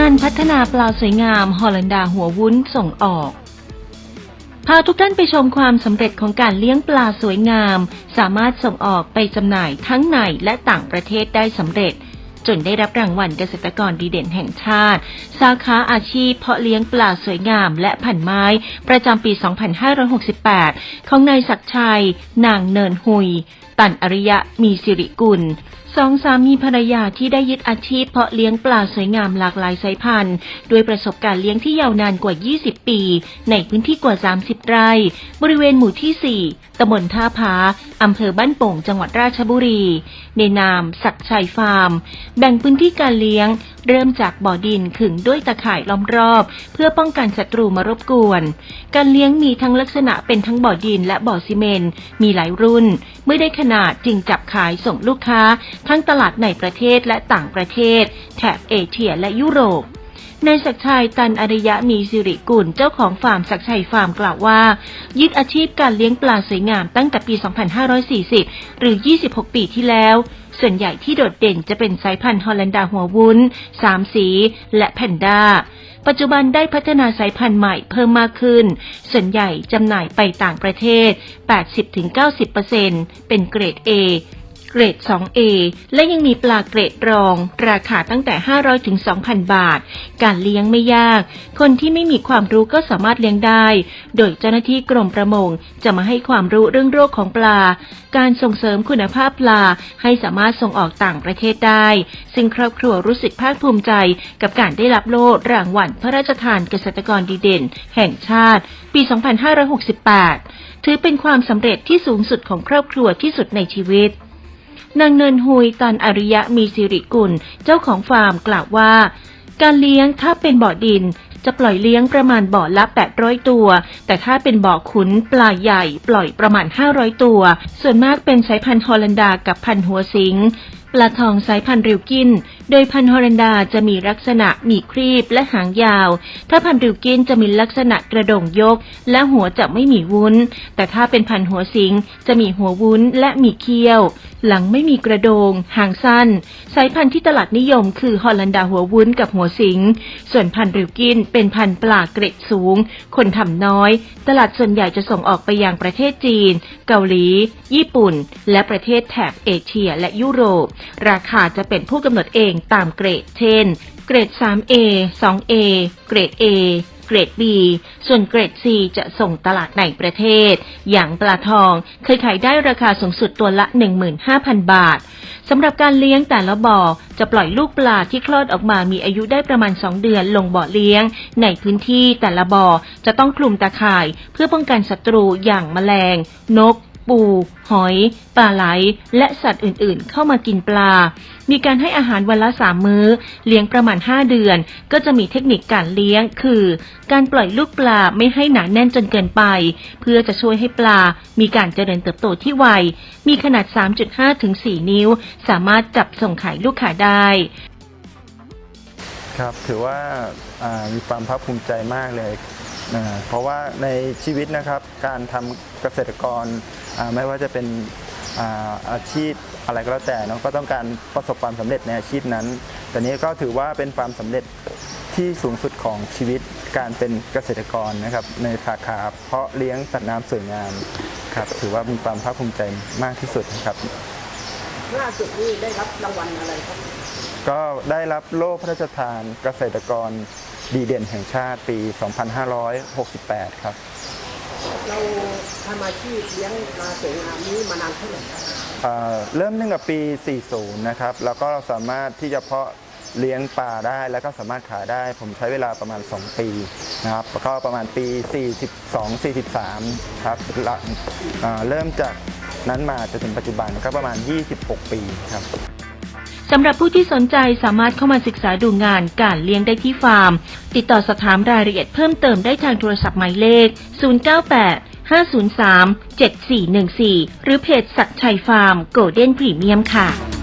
การพัฒนาปลาสวยงามฮอลันดาหัววุ้นส่งออก พาทุกท่านไปชมความสำเร็จของการเลี้ยงปลาสวยงาม สามารถส่งออกไปจำหน่ายทั้งในและต่างประเทศได้สำเร็จ จนได้รับรางวัลเกษตรกรดีเด่นแห่งชาติ สาขาอาชีพเพาะเลี้ยงปลาสวยงามและพันไม้ ประจำปี 2568 ของนายศักชัย นางเนินหุย ตันอริยะมีสิริกุลสองสามีภรรยาที่ได้ยึดอาชีพเพาะเลี้ยงปลาสวยงามหลากหลายสายพันธุ์ด้วยประสบการณ์เลี้ยงที่ยาวนานกว่า 20 ปี ในพื้นที่กว่า 30 ไร่ บริเวณหมู่ที่ 4ตำบลท่าผาอำเภอบ้านโป่งจังหวัดราชบุรี ในนามศักชัยฟาร์มแบ่งพื้นที่การเลี้ยง เริ่มจากบ่อดินขึงด้วยตะข่ายล้อมรอบ เพื่อป้องกันศัตรูมารบกวน การเลี้ยงมีทั้งลักษณะเป็นทั้งบ่อดินและบ่อซีเมนต์มีหลายรุ่น เมื่อได้ขนาดจึงจับขายส่งลูกค้า ทั้งตลาดในประเทศและต่างประเทศ แถบเอเชียและยุโรป นายศักชัยตันอริยะมีสิริกุลเจ้าของฟาร์มศักชัยฟาร์มกล่าวว่า ยึดอาชีพการเลี้ยงปลาสวยงามตั้งแต่ปี 2540 หรือ 26 ปีที่แล้ว ส่วนใหญ่ที่โดดเด่นจะเป็นสายพันธุ์ฮอลันดาหัววุ้น สามสี และแพนด้า ปัจจุบันได้พัฒนาสายพันธุ์ใหม่เพิ่มมากขึ้น ส่วนใหญ่จำหน่ายไปต่างประเทศ 80-90%เป็นเกรด A เกรด 2A และยังมีปลาเกรดรอง ราคาตั้งแต่ 500 ถึง 2,000 บาท การเลี้ยงไม่ยาก คนที่ไม่มีความรู้ก็สามารถเลี้ยงได้ โดยเจ้าหน้าที่กรมประมงจะมาให้ความรู้เรื่องโรคของปลา การส่งเสริมคุณภาพปลาให้สามารถส่งออกต่างประเทศได้ ซึ่งครอบครัวรู้สึกภาคภูมิใจ กับการได้รับโล่รางวัลพระราชทานเกษตรกรดีเด่น แห่งชาติ ปี 2568 ถือเป็นความสำเร็จที่สูงสุดของครอบครัวที่สุดในชีวิต นางเนินหุยตันอริยะมีสิริกุล เจ้าของฟาร์มกล่าวว่า การเลี้ยงถ้าเป็นบ่อดินจะปล่อยเลี้ยงประมาณบ่อละ 800 ตัว แต่ถ้าเป็นบ่อขุนปลาใหญ่ ปล่อยประมาณ 500 ตัว ส่วนมากเป็นสายพันธุ์ฮอลันดากับพันธุ์หัวสิง ปลาทองสายพันธุ์ริวกิน โดยพันธุ์ฮอลันดาจะมีลักษณะมีครีบและหางยาว ถ้าพันธุ์ริวกินจะมีลักษณะกระดงยก และหัวจะไม่มีวุ้น แต่ถ้าเป็นพันธุ์หัวสิงจะมีหัววุ้นและมีเขี้ยว หลังไม่มีกระโดง หางสั้น สายพันธุ์ที่ตลาดนิยมคือฮอลันดาหัววุ้นกับหัวสิง ส่วนพันธุ์ริวกินเป็นพันธุ์ปลาเกรดสูง คนทำน้อย ตลาดส่วนใหญ่จะส่งออกไปยังประเทศจีน เกาหลี ญี่ปุ่น และประเทศแถบเอเชียและยุโรป ราคาจะเป็นผู้กำหนดเองตามเกรดเช่น เกรด 3A 2A เกรด A เกรด B ส่วนเกรด C จะส่งตลาดในประเทศ อย่างปลาทองเคยขายได้ราคาสูงสุดตัวละ 15,000 บาทสำหรับการเลี้ยงแต่ละบ่อจะปล่อยลูกปลาที่คลอดออกมามีอายุได้ประมาณ 2 เดือนลงบ่อเลี้ยง ในพื้นที่แต่ละบ่อจะต้องคลุมตาข่ายเพื่อป้องกันศัตรูอย่างแมลง นก ปู หอย ปลาไหล และสัตว์อื่นๆ เข้ามากินปลา มีการให้อาหารวันละสามมื้อ เลี้ยงประมาณ 5 เดือน ก็จะมีเทคนิคการเลี้ยง คือ การปล่อยลูกปลาไม่ให้หนาแน่นจนเกินไป เพื่อจะช่วยให้ปลา มีการเจริญเติบโตที่ไว มีขนาด 3.5 ถึง 4 นิ้ว สามารถจับส่งขายลูกค้าได้ครับถือว่าามีความภาคภูมิใจมากเลยเพราะว่าในชีวิตนะครับการทำเกษตรกรไม่ว่าจะเป็น อ่าอาชีพอะไรก็แล้วแต่เนอะก็ต้องการประสบความสำเร็จในอาชีพนั้น แต่นี้ก็ถือว่าเป็นความสำเร็จที่สูงสุดของชีวิตการเป็นเกษตรกรนะครับในสาขาเพาะเลี้ยงสัตว์น้ำสวยงามครับถือว่ามีความภาคภูมิใจมากที่สุดนะครับล่าสุดนี่ได้รับรางวัลอะไรครับ ก็ได้รับโล่พระราชทานเกษตรกรดีเด่นแห่งชาติปี 2568 ครับ เราทำอาชีพเลี้ยงปลาสวยงามนี้มานานเท่าไหร่ครับเริ่มตั้งแต่ปี 40 นะครับ แล้วก็เราสามารถที่จะเพาะเลี้ยงปลาได้แล้วก็สามารถขายได้ ผมใช้เวลาประมาณ 2 ปีนะครับแล้วก็ประมาณปี 42 43 ครับหลังเริ่มจากนั้นมาจนถึงปัจจุบันก็ประมาณ 26 ปีครับ สำหรับผู้ที่สนใจสามารถเข้ามาศึกษาดูงานการเลี้ยงได้ที่ฟาร์ม ติดต่อสอบถามรายละเอียดเพิ่มเติมได้ทางโทรศัพท์หมายเลข 098 503 7414 หรือเพจสักชัยฟาร์มโกลเด้นพรีเมียมค่ะ